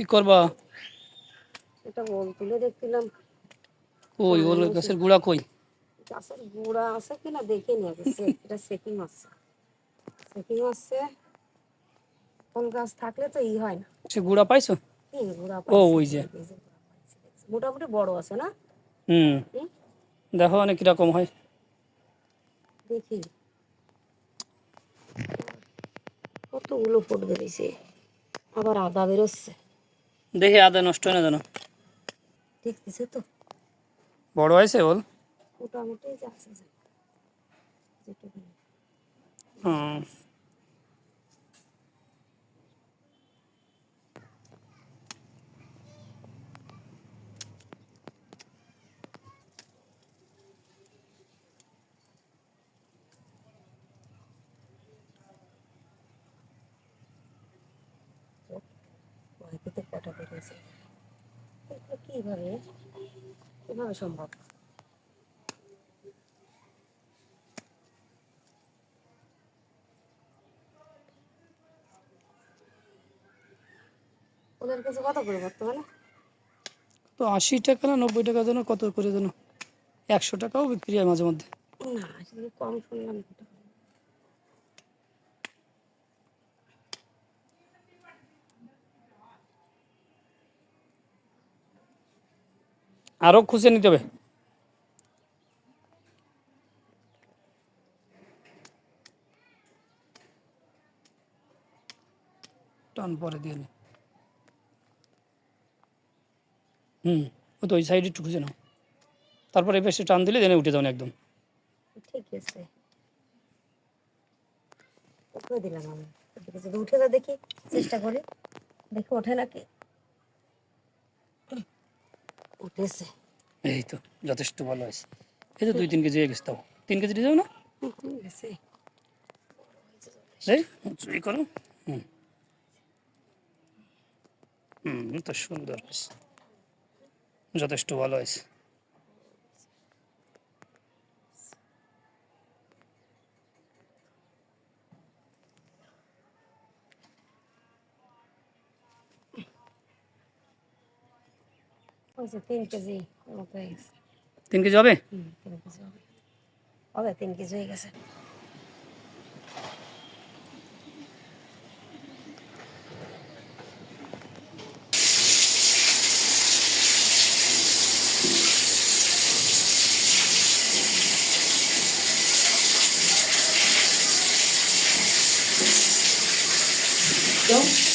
কি করবা? এটা ওল তুলে দেখছিলাম। কই ওল গাছের গুড়া কই? গাছের গুঁড়া আছে কিনা দেখে নি আগে। সে- এটা সেকিং আছে। সেকিং আছে। কোন গাছ থাকলে তো ই হয় না। সে গুড়া পাইছো? ও ওই যে। মোটামুটি বড় আছে না? হুম? দেখো অনেক কীরকম হয়। দেখি। কত কতগুলো ফুট বেরিয়েছে আবার আদা বেরোচ্ছে। দেখি আদা নষ্ট হয় না যেন। ঠিক দিছে তো। বড় হয়েছে বল? মোটামুটি যাচ্ছে। হুম। বেরিয়েছে কীভাবে কীভাবে সম্ভব? ওদের কাছে কত করে বর্তমানে? তো আশি টাকা না নব্বই টাকা যেন কত করে যেন? একশো টাকাও বিক্রি হয় মাঝে মধ্যে। না কম শুনলাম আরও খুঁজে নিতে হবে। টান পরে দিয়ে নে। হুম ও তো ওই সাইডে একটু খুঁজে নাও। তারপরে এই পাশে টান দিলে জেনে উঠে যাও একদম। ঠিক আছে। দিলাম আমি। উঠে যা দেখি চেষ্টা করি। দেখি ওঠে নাকি? উঠেছে। এই তো যথেষ্ট ভালো আছে এই তো দুই তিন কেজি গেছে তাও। তিন কেজি দিয়ে যাও না। এই চুরি করো। হুম। হুম তো সুন্দর হয়েছে। যথেষ্ট ভালো হয়েছে। ওই যে তিন কেজি মতো হয়ে গেছে তিন কেজি হবে তিন কেজি হবে হবে তিন কেজি হয়ে গেছে Então,